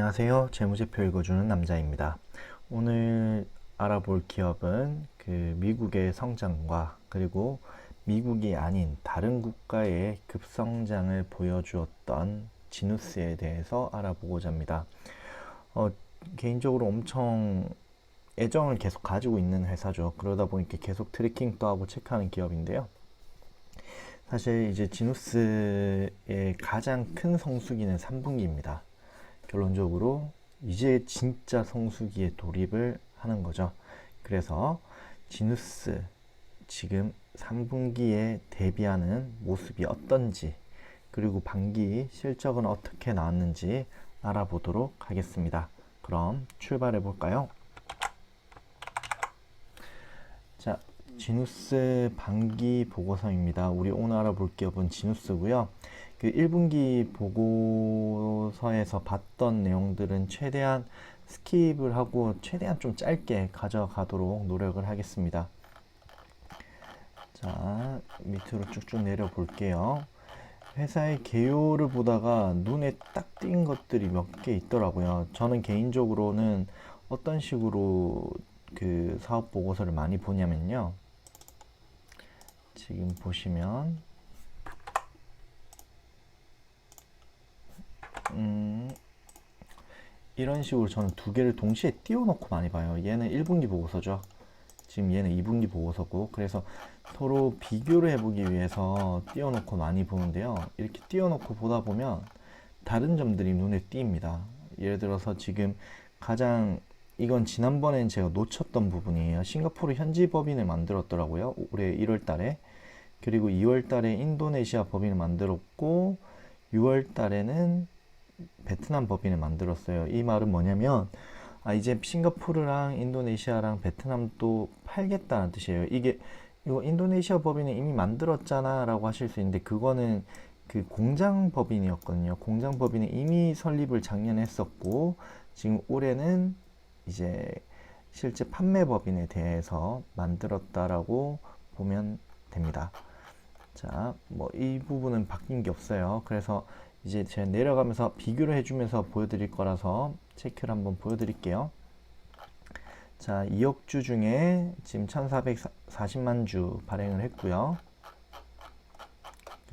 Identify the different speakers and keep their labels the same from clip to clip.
Speaker 1: 안녕하세요. 재무제표 읽어주는 남자입니다. 오늘 알아볼 기업은 그 미국의 성장과 그리고 미국이 아닌 다른 국가의 급성장을 보여주었던 지누스에 대해서 알아보고자 합니다. 어, 개인적으로 엄청 애정을 계속 가지고 있는 회사죠. 그러다 보니까 계속 트래킹도 하고 체크하는 기업인데요. 사실 이제 지누스의 가장 큰 성수기는 3분기입니다. 결론적으로 이제 진짜 성수기에 돌입을 하는 거죠. 그래서 지누스 지금 3분기에 대비하는 모습이 어떤지 그리고 반기 실적은 어떻게 나왔는지 알아보도록 하겠습니다. 그럼 출발해 볼까요? 자, 지누스 반기 보고서입니다. 우리 오늘 알아볼 기업은 지누스고요. 그 1분기 보고서에서 봤던 내용들은 최대한 스킵을 하고 최대한 좀 짧게 가져가도록 노력을 하겠습니다. 자, 밑으로 쭉쭉 내려 볼게요. 회사의 개요를 보다가 눈에 딱 띈 것들이 몇 개 있더라고요. 저는 개인적으로는 어떤 식으로 그 사업 보고서를 많이 보냐면요. 지금 보시면 음, 이런 식으로 저는 두 개를 동시에 띄워놓고 많이 봐요. 얘는 1분기 보고서죠. 지금 얘는 2분기 보고서고 그래서 서로 비교를 해보기 위해서 띄워놓고 많이 보는데요. 이렇게 띄워놓고 보다 보면 다른 점들이 눈에 띕니다. 예를 들어서 지금 가장 이건 지난번엔 제가 놓쳤던 부분이에요. 싱가포르 현지 법인을 만들었더라고요. 올해 1월 달에. 그리고 2월 달에 인도네시아 법인을 만들었고 6월 달에는 베트남 법인을 만들었어요. 이 말은 뭐냐면 아 이제 싱가포르랑 인도네시아랑 베트남도 팔겠다는 뜻이에요. 이게 이거 인도네시아 법인은 이미 만들었잖아라고 하실 수 있는데 그거는 그 공장 법인이었거든요. 공장 법인은 이미 설립을 작년에 했었고 지금 올해는 이제 실제 판매 법인에 대해서 만들었다라고 보면 됩니다. 자, 뭐 이 부분은 바뀐 게 없어요. 그래서 이제 제가 내려가면서 비교를 해주면서 보여드릴 거라서 체크를 한번 보여드릴게요. 자, 2억 주 중에 지금 1440만 주 발행을 했고요.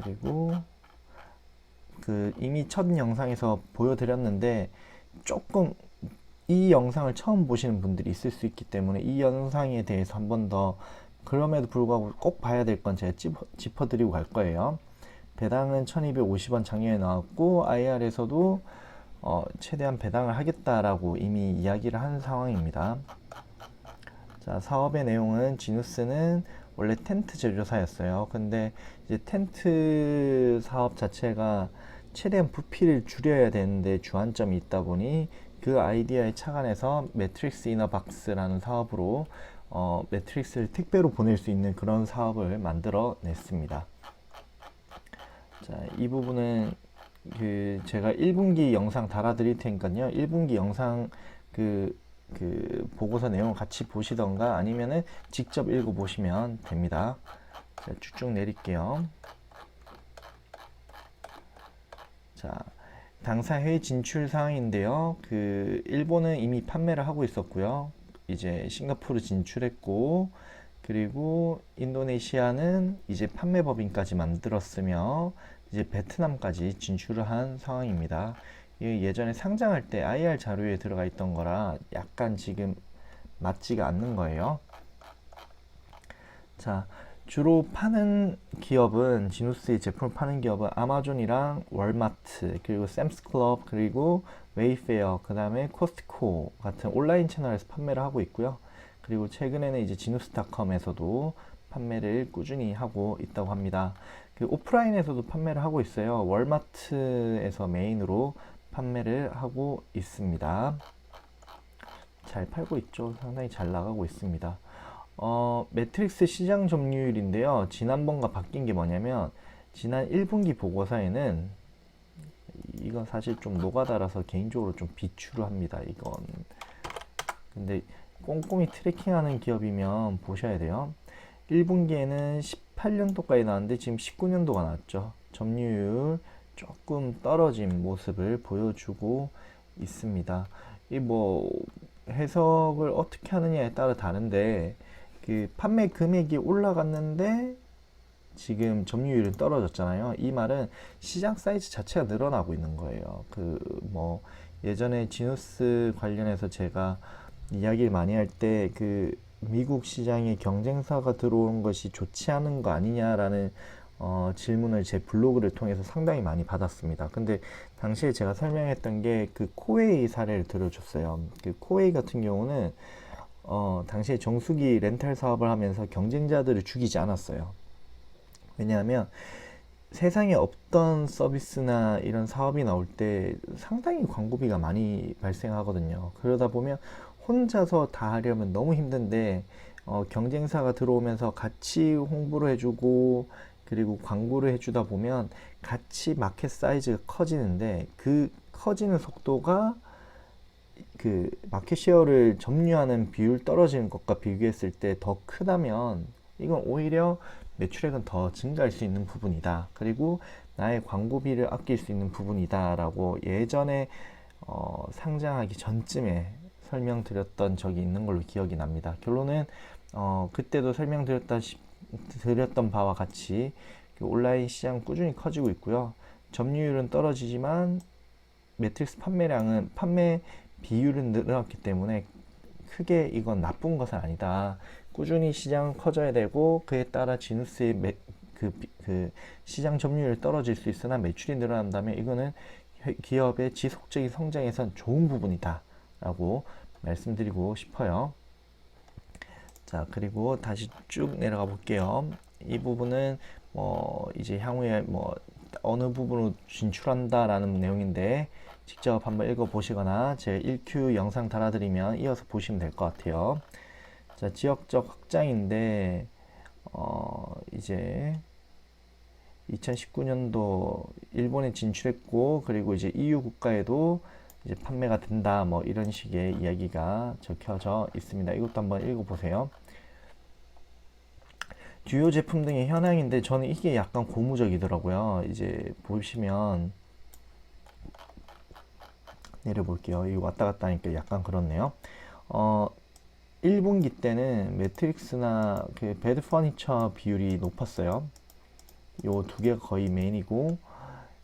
Speaker 1: 그리고 그 이미 첫 영상에서 보여드렸는데 조금 이 영상을 처음 보시는 분들이 있을 수 있기 때문에 이 영상에 대해서 한 번 더 그럼에도 불구하고 꼭 봐야 될 건 제가 짚어, 짚어드리고 갈 거예요. 배당은 1250원 작년에 나왔고 IR에서도 어, 최대한 배당을 하겠다라고 이미 이야기를 한 상황입니다. 자, 사업의 내용은 지누스는 원래 텐트 제조사였어요. 근데 이제 텐트 사업 자체가 최대한 부피를 줄여야 되는데 주안점이 있다 보니 그 아이디어에 착안해서 매트릭스 이너박스라는 사업으로 어, 매트릭스를 택배로 보낼 수 있는 그런 사업을 만들어 냈습니다. 자, 이 부분은 그 제가 1분기 영상 달아 드릴 테니까요. 1분기 영상 그, 그 보고서 내용을 같이 보시던가 아니면은 직접 읽어 보시면 됩니다. 자, 쭉쭉 내릴게요. 자, 당사 해외 진출 사항인데요. 그 일본은 이미 판매를 하고 있었고요. 이제 싱가포르 진출했고 그리고 인도네시아는 이제 판매 법인까지 만들었으며 이제 베트남까지 진출을 한 상황입니다. 예전에 상장할 때 IR 자료에 들어가 있던 거라 약간 지금 맞지가 않는 거예요. 자, 주로 파는 기업은 지누스의 제품을 파는 기업은 아마존이랑 월마트 그리고 샘스클럽 그리고 웨이페어 그 다음에 코스트코 같은 온라인 채널에서 판매를 하고 있고요. 그리고 최근에는 이제 지누스닷컴에서도 판매를 꾸준히 하고 있다고 합니다. 그 오프라인에서도 판매를 하고 있어요. 월마트에서 메인으로 판매를 하고 있습니다. 잘 팔고 있죠. 상당히 잘 나가고 있습니다. 어, 매트릭스 시장 점유율인데요. 지난번과 바뀐 게 뭐냐면 지난 1분기 보고서에는 이건 사실 좀 노가다라서 개인적으로 좀 비추를 합니다. 이건 근데 꼼꼼히 트래킹하는 기업이면 보셔야 돼요. 1분기에는 18년도까지 나왔는데 지금 19년도가 나왔죠. 점유율 조금 떨어진 모습을 보여주고 있습니다. 이 뭐 해석을 어떻게 하느냐에 따라 다른데 그 판매 금액이 올라갔는데 지금 점유율은 떨어졌잖아요. 이 말은 시장 사이즈 자체가 늘어나고 있는 거예요. 그 뭐 예전에 지누스 관련해서 제가 이야기를 많이 할 때 그 미국 시장에 경쟁사가 들어오는 것이 좋지 않은 거 아니냐라는 어, 질문을 제 블로그를 통해서 상당히 많이 받았습니다. 근데 당시에 제가 설명했던 게 그 코웨이 사례를 들어줬어요. 그 코웨이 같은 경우는 어, 당시에 정수기 렌탈 사업을 하면서 경쟁자들을 죽이지 않았어요. 왜냐하면 세상에 없던 서비스나 이런 사업이 나올 때 상당히 광고비가 많이 발생하거든요. 그러다 보면 혼자서 다 하려면 너무 힘든데 어, 경쟁사가 들어오면서 같이 홍보를 해주고 그리고 광고를 해주다 보면 같이 마켓 사이즈가 커지는데 그 커지는 속도가 그 마켓 쉐어를 점유하는 비율 떨어지는 것과 비교했을 때 더 크다면 이건 오히려 매출액은 더 증가할 수 있는 부분이다. 그리고 나의 광고비를 아낄 수 있는 부분이다라고 예전에 어, 상장하기 전쯤에 설명드렸던 적이 있는 걸로 기억이 납니다. 결론은 어, 그때도 설명드렸다 드렸던 바와 같이 그 온라인 시장 꾸준히 커지고 있고요. 점유율은 떨어지지만 매트릭스 판매량은 판매 비율은 늘어났기 때문에 크게 이건 나쁜 것은 아니다. 꾸준히 시장은 커져야 되고 그에 따라 지누스의 매, 그, 그 시장 점유율이 떨어질 수 있으나 매출이 늘어난다면 이거는 기업의 지속적인 성장에선 좋은 부분이다 라고 말씀드리고 싶어요 자 그리고 다시 쭉 내려가 볼게요 이 부분은 뭐 이제 향후에 뭐 어느 부분으로 진출한다라는 내용인데 직접 한번 읽어 보시거나 제 1Q 영상 달아드리면 이어서 보시면 될 것 같아요 자, 지역적 확장인데, 어, 이제 2019년도 일본에 진출했고, 그리고 이제 EU 국가에도 이제 판매가 된다, 뭐 이런 식의 이야기가 적혀져 있습니다. 이것도 한번 읽어보세요. 주요 제품 등의 현황인데 저는 이게 약간 고무적이더라고요. 이제 보시면 내려볼게요. 이거 왔다 갔다 하니까 약간 그렇네요. 어, 1분기 때는 매트릭스나 그 배드 퍼니처 비율이 높았어요. 요 두 개가 거의 메인이고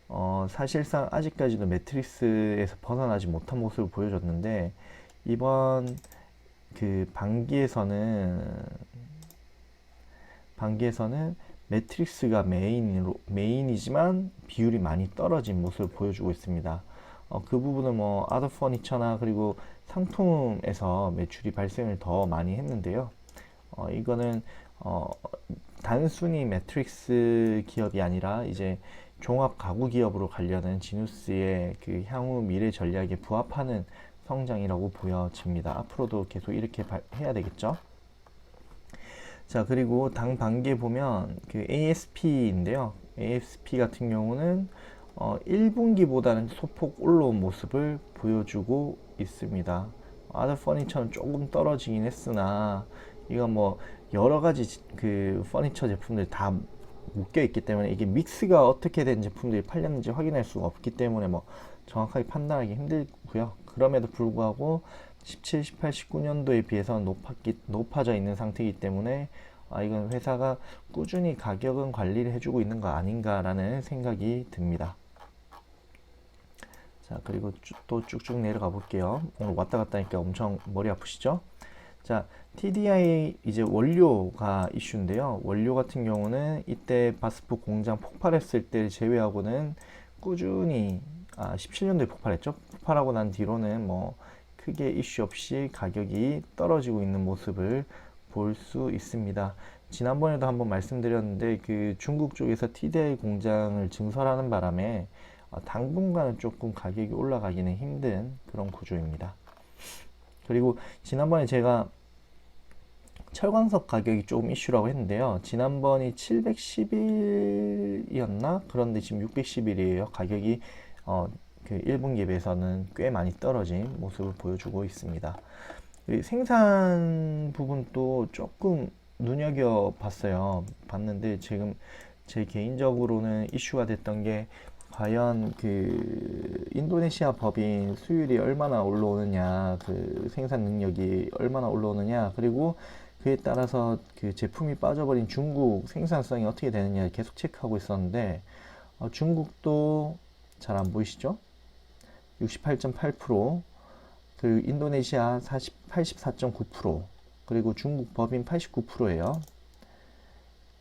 Speaker 1: 어, 사실상 아직까지도 매트릭스에서 벗어나지 못한 모습을 보여줬는데 이번 그 반기에서는 반기에서는 매트릭스가 메인으로 메인이지만 비율이 많이 떨어진 모습을 보여주고 있습니다. 어, 그 부분은 뭐 아더 퍼니처나 그리고 상품에서 매출이 발생을 더 많이 했는데요. 어, 이거는 어, 단순히 매트릭스 기업이 아니라 이제 종합 가구 기업으로 가려는 지누스의 그 향후 미래 전략에 부합하는 성장이라고 보여집니다. 앞으로도 계속 이렇게 해야 되겠죠. 자, 그리고 당 반기에 보면 그 ASP인데요. ASP 같은 경우는 어, 1분기보다는 소폭 올라온 모습을 보여주고 있습니다. 아더 퍼니처는 조금 떨어지긴 했으나 이건 뭐 여러 가지 그 퍼니처 제품들 다 묶여 있기 때문에 이게 믹스가 어떻게 된 제품들이 팔렸는지 확인할 수가 없기 때문에 뭐 정확하게 판단하기 힘들고요. 그럼에도 불구하고 17, 18, 19년도에 비해서 높았기, 높아져 있는 상태이기 때문에 아, 이건 회사가 꾸준히 가격은 관리를 해주고 있는 거 아닌가라는 생각이 듭니다. 자, 그리고 또 쭉쭉 내려가 볼게요. 오늘 왔다 갔다 하니까 엄청 머리 아프시죠? 자, TDI 이제 원료가 이슈인데요. 원료 같은 경우는 이때 바스프 공장 폭발했을 때 제외하고는 꾸준히 아, 17년도에 폭발했죠. 폭발하고 난 뒤로는 뭐 크게 이슈 없이 가격이 떨어지고 있는 모습을 볼 수 있습니다. 지난번에도 한번 말씀드렸는데 그 중국 쪽에서 TDI 공장을 증설하는 바람에 어, 당분간은 조금 가격이 올라가기는 힘든 그런 구조입니다. 그리고 지난번에 제가 철광석 가격이 조금 이슈라고 했는데요. 지난번이 711이었나? 그런데 지금 611이에요. 가격이 어, 그 1분기에 비해서는 꽤 많이 떨어진 모습을 보여주고 있습니다. 생산 부분도 조금 눈여겨 봤어요. 봤는데 지금 제 개인적으로는 이슈가 됐던 게 과연 그 인도네시아 법인 수율이 얼마나 올라오느냐, 그 생산 능력이 얼마나 올라오느냐, 그리고 그에 따라서 그 제품이 빠져버린 중국 생산성이 어떻게 되느냐 계속 체크하고 있었는데 어, 중국도 잘 안 보이시죠? 68.8%, 그리고 인도네시아 40, 84.9%, 그리고 중국 법인 89%예요.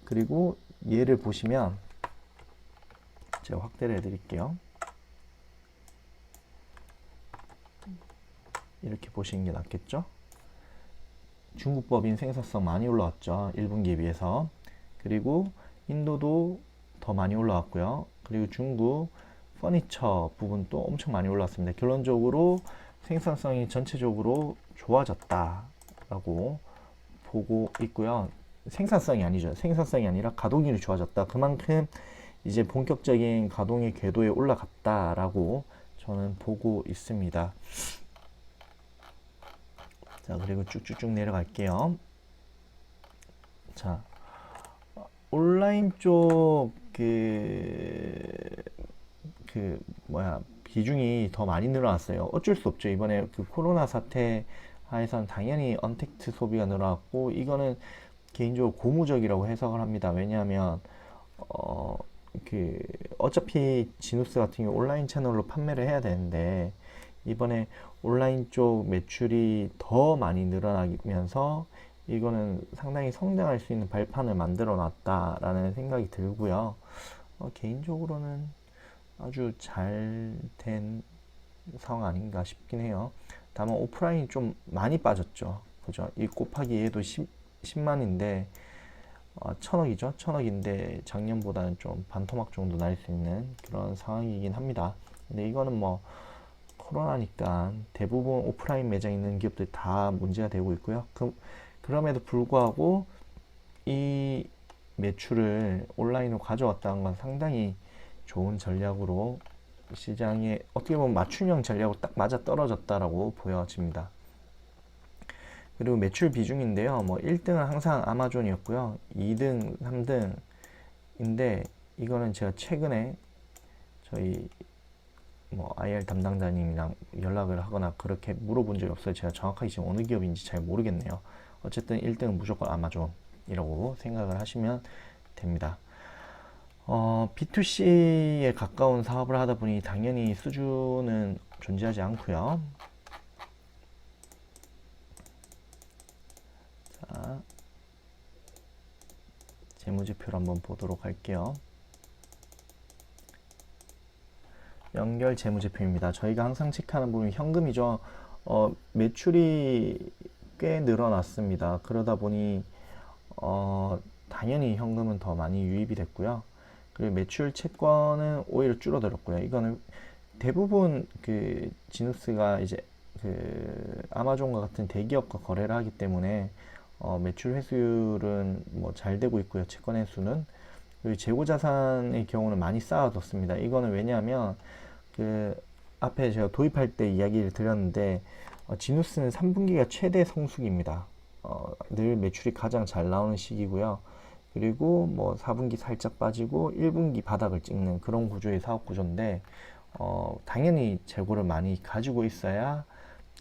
Speaker 1: 그리고 얘를 보시면 제가 확대를 해드릴게요. 이렇게 보시는 게 낫겠죠? 중국 법인 생산성 많이 올라왔죠. 1분기에 비해서. 그리고 인도도 더 많이 올라왔고요. 그리고 중국 퍼니처 부분도 엄청 많이 올랐습니다. 결론적으로 생산성이 전체적으로 좋아졌다라고 보고 있고요. 생산성이 아니죠. 생산성이 아니라 가동률이 좋아졌다. 그만큼 이제 본격적인 가동의 궤도에 올라갔다라고 저는 보고 있습니다. 자, 그리고 쭉쭉쭉 내려갈게요. 자, 온라인 쪽, 그, 그, 뭐야, 비중이 더 많이 늘어났어요. 어쩔 수 없죠. 이번에 그 코로나 사태 하에선 당연히 언택트 소비가 늘어났고, 이거는 개인적으로 고무적이라고 해석을 합니다. 왜냐하면, 어, 그, 어차피 지누스 같은 경우 온라인 채널로 판매를 해야 되는데, 이번에 온라인 쪽 매출이 더 많이 늘어나면서 이거는 상당히 성장할 수 있는 발판을 만들어 놨다라는 생각이 들고요. 어, 개인적으로는 아주 잘 된 상황 아닌가 싶긴 해요. 다만 오프라인이 좀 많이 빠졌죠. 그죠? 이 곱하기 얘도 10, 10만인데 어, 천억이죠. 천억인데 작년보다는 좀 반토막 정도 날 수 있는 그런 상황이긴 합니다. 근데 이거는 뭐 코로나니까 대부분 오프라인 매장 있는 기업들이 다 문제가 되고 있고요. 그, 그럼에도 불구하고 이 매출을 온라인으로 가져왔다는 건 상당히 좋은 전략으로 시장에 어떻게 보면 맞춤형 전략으로 딱 맞아 떨어졌다라고 보여집니다. 그리고 매출 비중인데요. 뭐 1등은 항상 아마존이었고요. 2등, 3등인데 이거는 제가 최근에 저희 뭐 IR 담당자님이랑 연락을 하거나 그렇게 물어본 적이 없어요. 제가 정확하게 지금 어느 기업인지 잘 모르겠네요. 어쨌든 1등은 무조건 아마존이라고 생각을 하시면 됩니다. 어, B2C에 가까운 사업을 하다 보니 당연히 수주는 존재하지 않고요. 자, 재무제표를 한번 보도록 할게요. 연결 재무제표입니다. 저희가 항상 체크하는 부분이 현금이죠. 어, 매출이 꽤 늘어났습니다. 그러다 보니 어, 당연히 현금은 더 많이 유입이 됐고요. 그리고 매출 채권은 오히려 줄어들었고요. 이거는 대부분 그 지누스가 이제 그 아마존과 같은 대기업과 거래를 하기 때문에 어, 매출 회수율은 뭐 잘 되고 있고요. 채권 회수는 재고 자산의 경우는 많이 쌓아뒀습니다. 이거는 왜냐하면 그 앞에 제가 도입할 때 이야기를 드렸는데 어, 지누스는 3분기가 최대 성수기입니다. 어, 늘 매출이 가장 잘 나오는 시기고요. 그리고 뭐 4분기 살짝 빠지고 1분기 바닥을 찍는 그런 구조의 사업 구조인데 어, 당연히 재고를 많이 가지고 있어야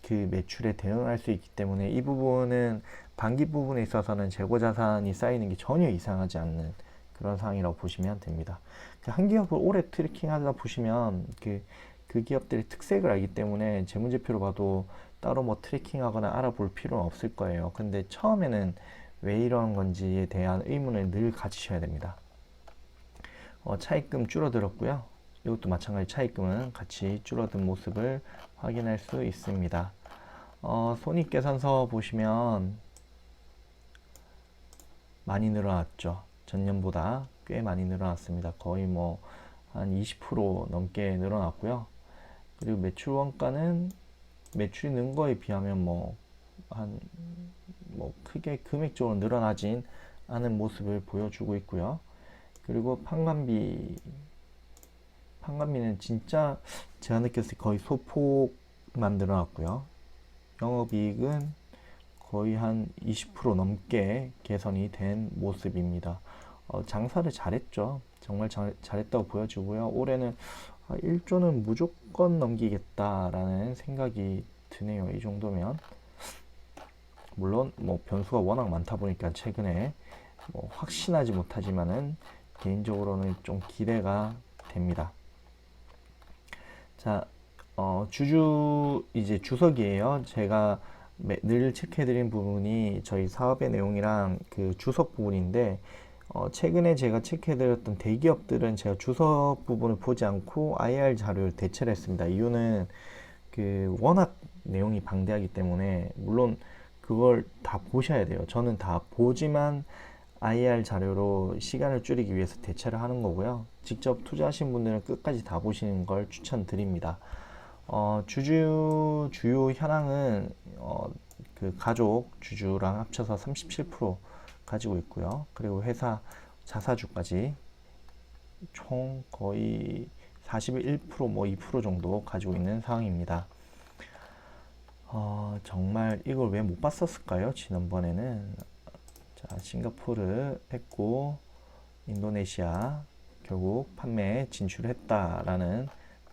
Speaker 1: 그 매출에 대응할 수 있기 때문에 이 부분은 반기 부분에 있어서는 재고 자산이 쌓이는 게 전혀 이상하지 않는 그런 상황이라고 보시면 됩니다. 그한 기업을 오래 트래킹 하다 보시면 그, 그 기업들의 특색을 알기 때문에 재무제표로 봐도 따로 뭐 트래킹하거나 알아볼 필요는 없을 거예요. 근데 처음에는 왜 이런 건지에 대한 의문을 늘 가지셔야 됩니다. 어, 차입금 줄어들었고요. 이것도 마찬가지 차입금은 같이 줄어든 모습을 확인할 수 있습니다. 어, 손익계산서 보시면 많이 늘어났죠. 전년보다 꽤 많이 늘어났습니다. 거의 뭐 한 20% 넘게 늘어났고요. 그리고 매출 원가는 매출이 는 거에 비하면 뭐 한뭐 크게 금액적으로 늘어나진 않은 모습을 보여주고 있고요. 그리고 판관비 판관비는 진짜 제가 느꼈을 때 거의 소폭만 늘어났고요. 영업이익은 거의 한 20% 넘게 개선이 된 모습입니다. 어, 장사를 잘했죠. 정말 잘, 잘했다고 보여지고요. 올해는 아, 1조는 무조건 넘기겠다라는 생각이 드네요. 이 정도면. 물론 뭐 변수가 워낙 많다 보니까 최근에 뭐 확신하지 못하지만은 개인적으로는 좀 기대가 됩니다. 자, 어, 주주 이제 주석이에요. 제가 매- 늘 체크해드린 부분이 저희 사업의 내용이랑 그 주석 부분인데 어, 최근에 제가 체크해드렸던 대기업들은 제가 주석 부분을 보지 않고 IR 자료를 대체를 했습니다. 이유는 그 워낙 내용이 방대하기 때문에 물론 그걸 다 보셔야 돼요. 저는 다 보지만 IR 자료로 시간을 줄이기 위해서 대체를 하는 거고요. 직접 투자하신 분들은 끝까지 다 보시는 걸 추천드립니다. 어, 주주 주요 현황은 어, 그 가족 주주랑 합쳐서 37% 가지고 있고요. 그리고 회사 자사주까지 총 거의 41%뭐 2% 정도 가지고 있는 상황입니다. 어, 정말 이걸 왜 못 봤었을까요? 지난번에는 자, 싱가포르 했고 인도네시아 결국 판매에 진출했다라는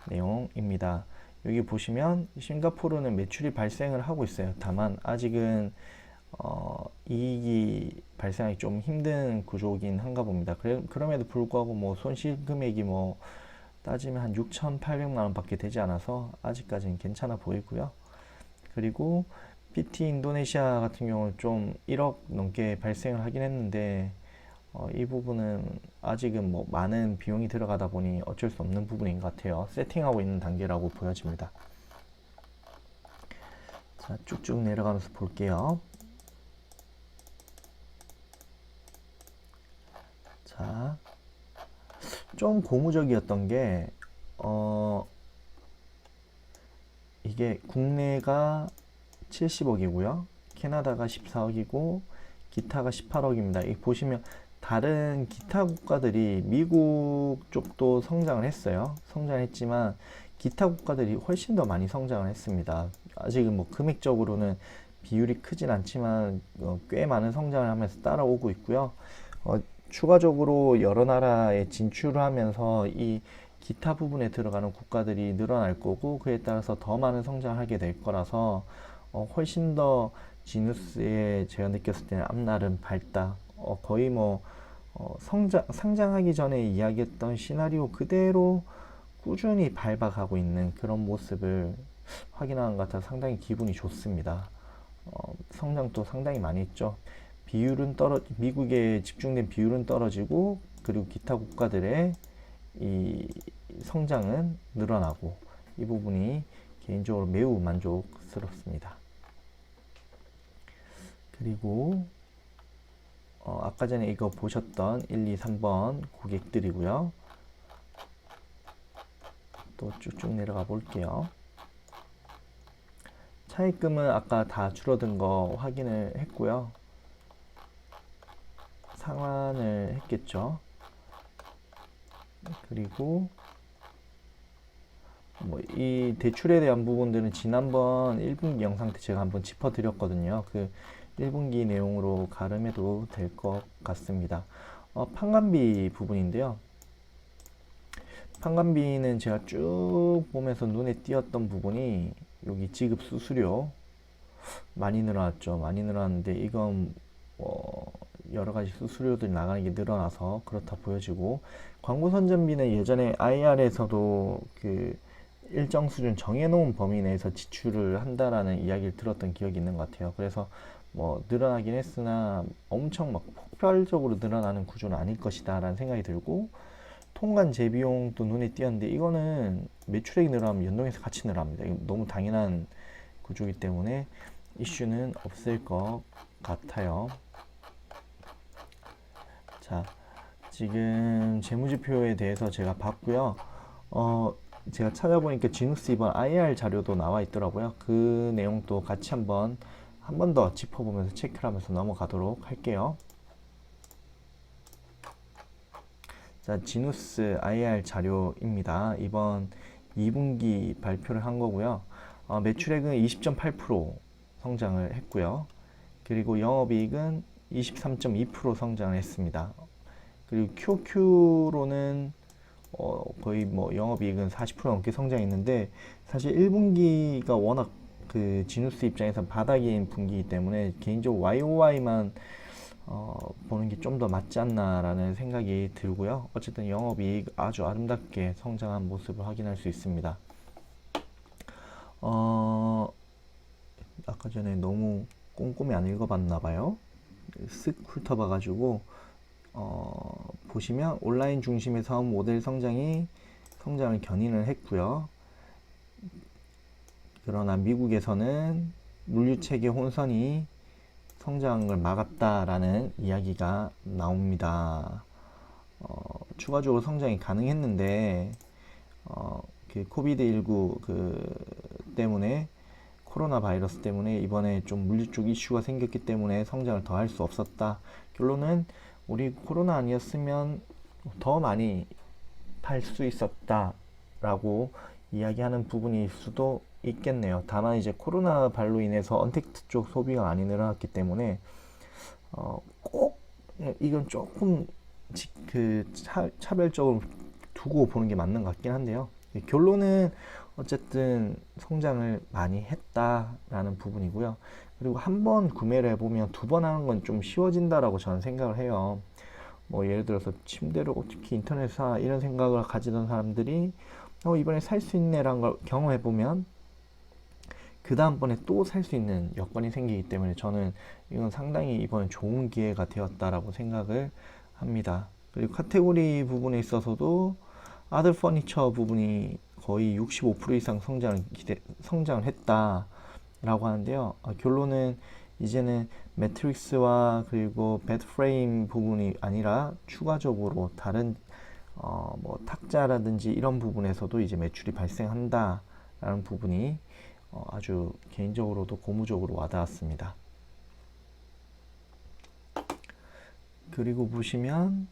Speaker 1: 내용입니다. 여기 보시면 싱가포르는 매출이 발생을 하고 있어요. 다만 아직은 어, 이익이 발생하기 좀 힘든 구조긴 한가 봅니다. 그래, 그럼에도 불구하고 뭐 손실 금액이 뭐 따지면 한 6,800만 원밖에 되지 않아서 아직까지는 괜찮아 보이고요. 그리고 PT 인도네시아 같은 경우는 좀 1억 넘게 발생을 하긴 했는데 어, 이 부분은 아직은 뭐 많은 비용이 들어가다 보니 어쩔 수 없는 부분인 것 같아요. 세팅하고 있는 단계라고 보여집니다. 자, 쭉쭉 내려가면서 볼게요. 자, 좀 고무적이었던 게, 어, 이게 국내가 70억이고요. 캐나다가 14억이고, 기타가 18억입니다. 이 보시면 다른 기타 국가들이 미국 쪽도 성장을 했어요. 성장했지만 기타 국가들이 훨씬 더 많이 성장을 했습니다. 아직은 뭐 금액적으로는 비율이 크진 않지만 어, 꽤 많은 성장을 하면서 따라오고 있고요. 어, 추가적으로 여러 나라에 진출을 하면서 이 기타 부분에 들어가는 국가들이 늘어날 거고 그에 따라서 더 많은 성장을 하게 될 거라서 어, 훨씬 더 지누스에 제가 느꼈을 때는 앞날은 밝다. 어, 거의 뭐 어, 성장 상장하기 전에 이야기했던 시나리오 그대로 꾸준히 밟아가고 있는 그런 모습을 확인하는 것 같아서 상당히 기분이 좋습니다. 어, 성장도 상당히 많이 있죠. 비율은 떨어 미국에 집중된 비율은 떨어지고 그리고 기타 국가들의 이 성장은 늘어나고 이 부분이 개인적으로 매우 만족스럽습니다. 그리고 어, 아까 전에 이거 보셨던 1, 2, 3번 고객들이고요. 또 쭉쭉 내려가 볼게요. 차입금은 아까 다 줄어든 거 확인을 했고요. 상환을 했겠죠. 그리고 뭐 이 대출에 대한 부분들은 지난번 1분기 영상 때 제가 한번 짚어드렸거든요. 그 1분기 내용으로 가름해도 될 것 같습니다. 어, 판관비 부분인데요. 판관비는 제가 쭉 보면서 눈에 띄었던 부분이 여기 지급 수수료 많이 늘어났죠. 많이 늘어났는데 이건 뭐 여러 가지 수수료들이 나가는 게 늘어나서 그렇다 보여지고 광고 선전비는 예전에 IR에서도 그 일정 수준 정해놓은 범위 내에서 지출을 한다라는 이야기를 들었던 기억이 있는 것 같아요. 그래서 뭐 늘어나긴 했으나 엄청 막 폭발적으로 늘어나는 구조는 아닐 것이다 라는 생각이 들고 통관 재비용도 눈에 띄었는데 이거는 매출액이 늘어나면 연동해서 같이 늘어납니다. 너무 당연한 구조이기 때문에 이슈는 없을 것 같아요. 자, 지금 재무지표에 대해서 제가 봤고요. 어, 제가 찾아보니까 지누스 이번 IR 자료도 나와 있더라고요. 그 내용도 같이 한번 한 번 더 짚어보면서 체크를 하면서 넘어가도록 할게요. 자, 지누스 IR 자료입니다. 이번 2분기 발표를 한 거고요. 어, 매출액은 20.8% 성장을 했고요. 그리고 영업이익은 23.2% 성장을 했습니다. 그리고 QQ로는 어, 거의 뭐 영업이익은 40% 넘게 성장했는데 사실 1분기가 워낙 그 지누스 입장에서 바닥인 분기이기 때문에 개인적으로 YOY만 어, 보는 게 좀 더 맞지 않나라는 생각이 들고요. 어쨌든 영업이익 아주 아름답게 성장한 모습을 확인할 수 있습니다. 어, 아까 전에 너무 꼼꼼히 안 읽어봤나 봐요. 쓱 훑어봐가지고 어, 보시면 온라인 중심의 사업 모델 성장이 성장을 견인을 했고요. 그러나 미국에서는 물류 체계 혼선이 성장을 막았다라는 이야기가 나옵니다. 어, 추가적으로 성장이 가능했는데 어, 그 코비드 19 그 때문에 코로나 바이러스 때문에 이번에 좀 물류 쪽 이슈가 생겼기 때문에 성장을 더 할 수 없었다. 결론은 우리 코로나 아니었으면 더 많이 팔 수 있었다라고 이야기하는 부분일 수도 있겠네요. 다만 이제 코로나 발로 인해서 언택트 쪽 소비가 많이 늘어났기 때문에 어, 꼭 이건 조금 지- 그 차, 차별적으로 두고 보는 게 맞는 것 같긴 한데요. 결론은 어쨌든 성장을 많이 했다라는 부분이고요. 그리고 한 번 구매를 해보면 두 번 하는 건 좀 쉬워진다라고 저는 생각을 해요. 뭐 예를 들어서 침대를 어떻게 인터넷 사 이런 생각을 가지던 사람들이 어, 이번에 살 수 있네라는 걸 경험해 보면 그 다음번에 또 살 수 있는 여건이 생기기 때문에 저는 이건 상당히 이번에 좋은 기회가 되었다라고 생각을 합니다. 그리고 카테고리 부분에 있어서도 아들 퍼니처 부분이 거의 65% 이상 성장을 기대, 성장을 했다라고 하는데요. 아, 결론은 이제는 매트릭스와 그리고 배드 프레임 부분이 아니라 추가적으로 다른 어, 뭐 탁자라든지 이런 부분에서도 이제 매출이 발생한다라는 부분이 어, 아주 개인적으로도 고무적으로 와닿았습니다. 그리고 보시면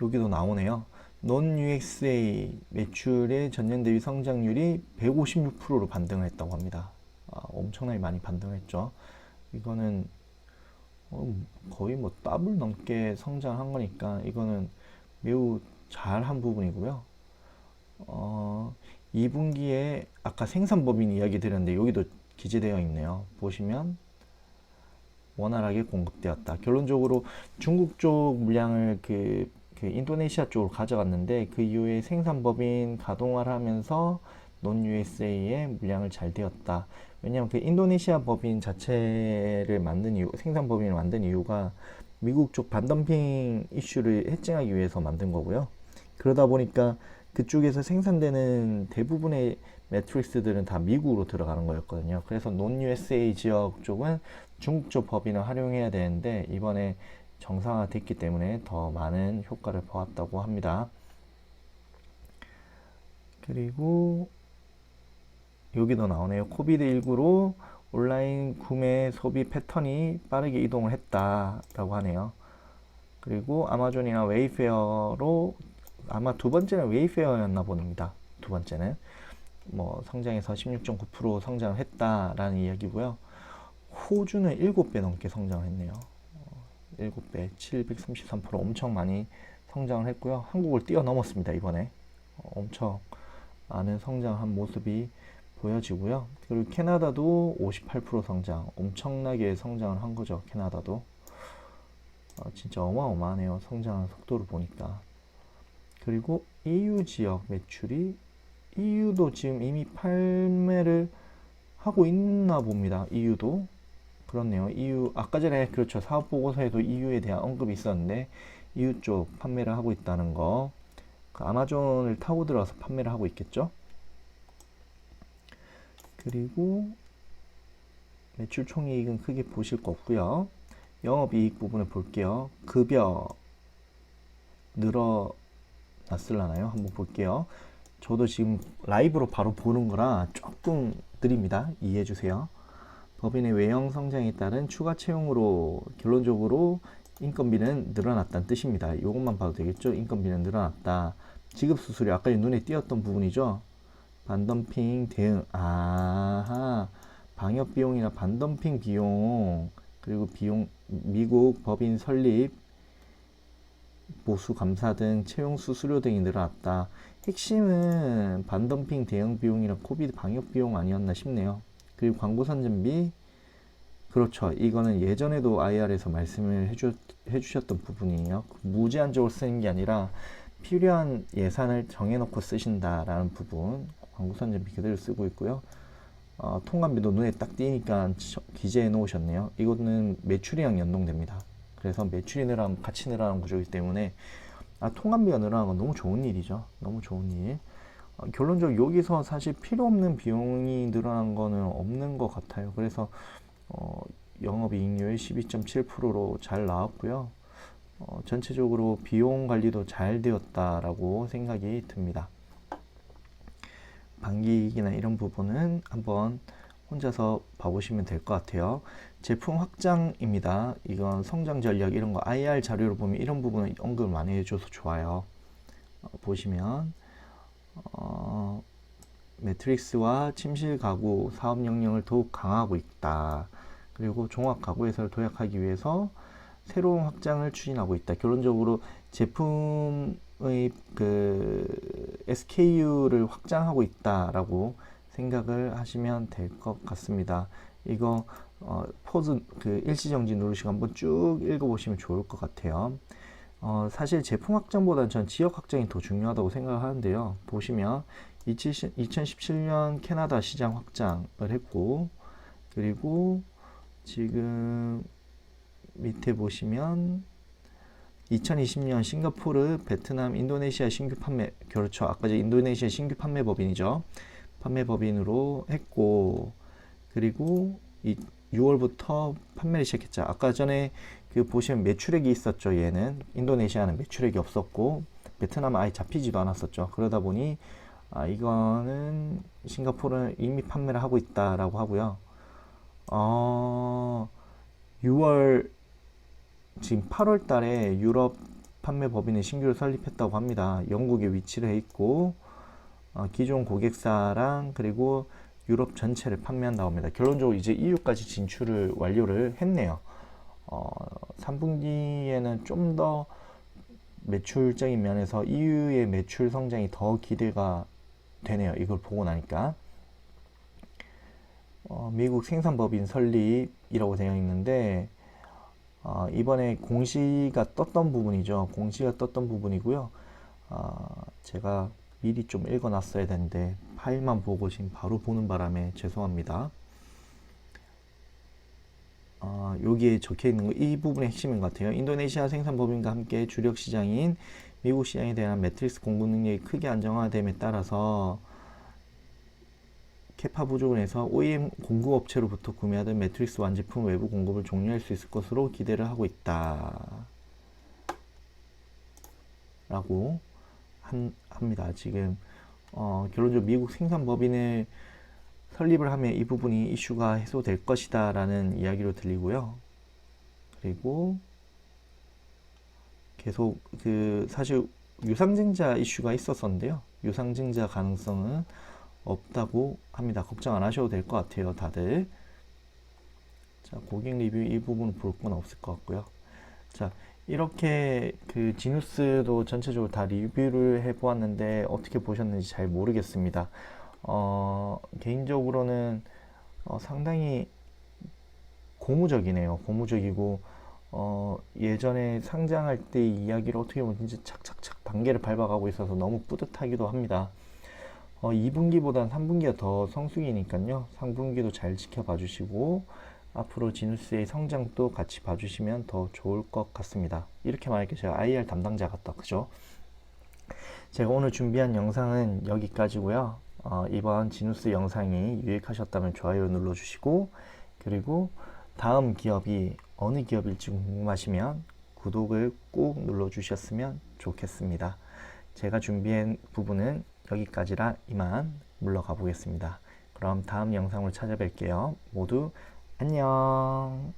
Speaker 1: 여기도 나오네요. non UXA 매출의 전년 대비 성장률이 156%로 반등을 했다고 합니다. 아, 엄청나게 많이 반등했죠. 이거는 어, 거의 뭐 더블 넘게 성장한 거니까 이거는 매우 잘 한 부분이고요. 어, 2분기에 아까 생산법인 이야기 드렸는데 여기도 기재되어 있네요. 보시면 원활하게 공급되었다. 결론적으로 중국 쪽 물량을 그, 그 인도네시아 쪽으로 가져갔는데 그 이후에 생산법인 가동화를 하면서 논 USA의 물량을 잘 되었다. 왜냐하면 그 인도네시아 법인 자체를 만든 이유, 생산 법인을 만든 이유가 미국 쪽 반덤핑 이슈를 해칭하기 위해서 만든 거고요. 그러다 보니까 그쪽에서 생산되는 대부분의 매트릭스들은 다 미국으로 들어가는 거였거든요. 그래서 논 USA 지역 쪽은 중국 쪽 법인을 활용해야 되는데 이번에 정상화 됐기 때문에 더 많은 효과를 보았다고 합니다. 그리고 여기도 나오네요. 코비드19로 온라인 구매 소비 패턴이 빠르게 이동을 했다라고 하네요. 그리고 아마존이나 웨이페어로 아마 두 번째는 웨이페어였나 봅니다. 두 번째는 뭐 성장해서 16.9% 성장을 했다라는 이야기고요. 호주는 7배 넘게 성장을 했네요. 어, 7배, 733% 엄청 많이 성장을 했고요. 한국을 뛰어넘었습니다, 이번에. 어, 엄청 많은 성장한 모습이 보여지고요. 그리고 캐나다도 58% 성장, 엄청나게 성장을 한 거죠. 캐나다도. 어, 진짜 어마어마하네요. 성장한 속도를 보니까. 그리고 EU 지역 매출이 EU도 지금 이미 판매를 하고 있나 봅니다. EU도 그렇네요. EU 아까 전에 그렇죠. 사업 보고서에도 EU에 대한 언급이 있었는데 EU 쪽 판매를 하고 있다는 거. 그 아마존을 타고 들어서 판매를 하고 있겠죠. 그리고 매출 총이익은 크게 보실 거 없고요. 영업이익 부분을 볼게요. 급여 늘어 났을라나요? 한번 볼게요. 저도 지금 라이브로 바로 보는 거라 조금 느립니다. 이해해 주세요. 법인의 외형 성장에 따른 추가 채용으로 결론적으로 인건비는 늘어났다는 뜻입니다. 이것만 봐도 되겠죠? 인건비는 늘어났다. 지급 수수료 아까 눈에 띄었던 부분이죠. 반덤핑 대응 아하 방역 비용이나 반덤핑 비용 그리고 비용 미국 법인 설립 보수 감사 등 채용 수수료 등이 늘어났다. 핵심은 반덤핑 대응 비용이랑 코비드 방역 비용 아니었나 싶네요. 그리고 광고 선전비 그렇죠. 이거는 예전에도 IR에서 말씀을 해주, 해주셨던 부분이에요. 무제한적으로 쓰는 게 아니라 필요한 예산을 정해놓고 쓰신다라는 부분 광고 선전비 그대로 쓰고 있고요. 어, 통관비도 눈에 딱 띄니까 저- 기재해 놓으셨네요. 이거는 매출이랑 연동됩니다. 그래서 매출이 늘어나면 같이 늘어나는 구조이기 때문에 아, 통관비가 늘어나는 건 너무 좋은 일이죠. 너무 좋은 일. 어, 결론적으로 여기서 사실 필요 없는 비용이 늘어난 거는 없는 것 같아요. 그래서 어, 영업이익률 12.7%로 잘 나왔고요. 어, 전체적으로 비용 관리도 잘 되었다라고 생각이 듭니다. 반기이익이나 이런 부분은 한번 혼자서 봐보시면 될 것 같아요. 제품 확장입니다. 이건 성장 전략 이런 거 IR 자료를 보면 이런 부분을 언급을 많이 해줘서 좋아요. 어, 보시면 어, 매트릭스와 침실 가구 사업 역량을 더욱 강화하고 있다. 그리고 종합 가구 회사를 도약하기 위해서 새로운 확장을 추진하고 있다. 결론적으로 제품의 그 SKU를 확장하고 있다라고 생각을 하시면 될 것 같습니다. 이거 어, 포즈 그 일시정지 누르시고 한번 쭉 읽어보시면 좋을 것 같아요. 어, 사실 제품 확장보다는 전 지역 확장이 더 중요하다고 생각을 하는데요. 보시면 2017년 캐나다 시장 확장을 했고 그리고 지금 밑에 보시면 2020년 싱가포르, 베트남, 인도네시아 신규 판매 그렇죠. 아까 저 인도네시아 신규 판매 법인이죠. 판매 법인으로 했고 그리고 이 6월부터 판매를 시작했죠. 아까 전에 그 보시면 매출액이 있었죠. 얘는 인도네시아는 매출액이 없었고 베트남은 아예 잡히지도 않았었죠. 그러다 보니 아 이거는 싱가포르는 이미 판매를 하고 있다라고 하고요. 어 6월 지금 8월 달에 유럽 판매 법인의 신규를 설립했다고 합니다. 영국에 위치를 해 있고 어, 기존 고객사랑 그리고 유럽 전체를 판매한다고 합니다. 결론적으로 이제 EU까지 진출을 완료를 했네요. 어, 3분기에는 좀 더 매출적인 면에서 EU의 매출 성장이 더 기대가 되네요. 이걸 보고 나니까. 어, 미국 생산법인 설립이라고 되어 있는데 어, 이번에 공시가 떴던 부분이죠. 공시가 떴던 부분이고요. 어, 제가 미리 좀 읽어놨어야 되는데 파일만 보고 지금 바로 보는 바람에 죄송합니다. 어, 여기에 적혀 있는 거 이 부분의 핵심인 것 같아요. 인도네시아 생산 법인과 함께 주력 시장인 미국 시장에 대한 매트릭스 공급 능력이 크게 안정화됨에 따라서 캐파 부족을 해서 OEM 공급업체로부터 구매하던 매트릭스 완제품 외부 공급을 종료할 수 있을 것으로 기대를 하고 있다. 라고 한, 합니다. 지금 어, 결론적으로 미국 생산법인을 설립을 하면 이 부분이 이슈가 해소될 것이다 라는 이야기로 들리고요. 그리고 계속 그 사실 유상증자 이슈가 있었었는데요. 유상증자 가능성은 없다고 합니다. 걱정 안 하셔도 될 것 같아요, 다들. 자, 고객 리뷰 이 부분 볼 건 없을 것 같고요. 자, 이렇게 그 지누스도 전체적으로 다 리뷰를 해 보았는데 어떻게 보셨는지 잘 모르겠습니다. 어, 개인적으로는 어, 상당히 고무적이네요. 고무적이고 어, 예전에 상장할 때 이야기를 어떻게 보면 진짜 착착착 단계를 밟아가고 있어서 너무 뿌듯하기도 합니다. 어, 2분기보단 3분기가 더 성수기니까요. 3분기도 잘 지켜봐 주시고 앞으로 지누스의 성장도 같이 봐주시면 더 좋을 것 같습니다. 이렇게 말할게요. 제가 IR 담당자 같다. 그죠? 제가 오늘 준비한 영상은 여기까지고요. 어, 이번 지누스 영상이 유익하셨다면 좋아요 눌러주시고 그리고 다음 기업이 어느 기업일지 궁금하시면 구독을 꾹 눌러주셨으면 좋겠습니다. 제가 준비한 부분은 여기까지라 이만 물러가 보겠습니다. 그럼 다음 영상으로 찾아뵐게요. 모두 안녕.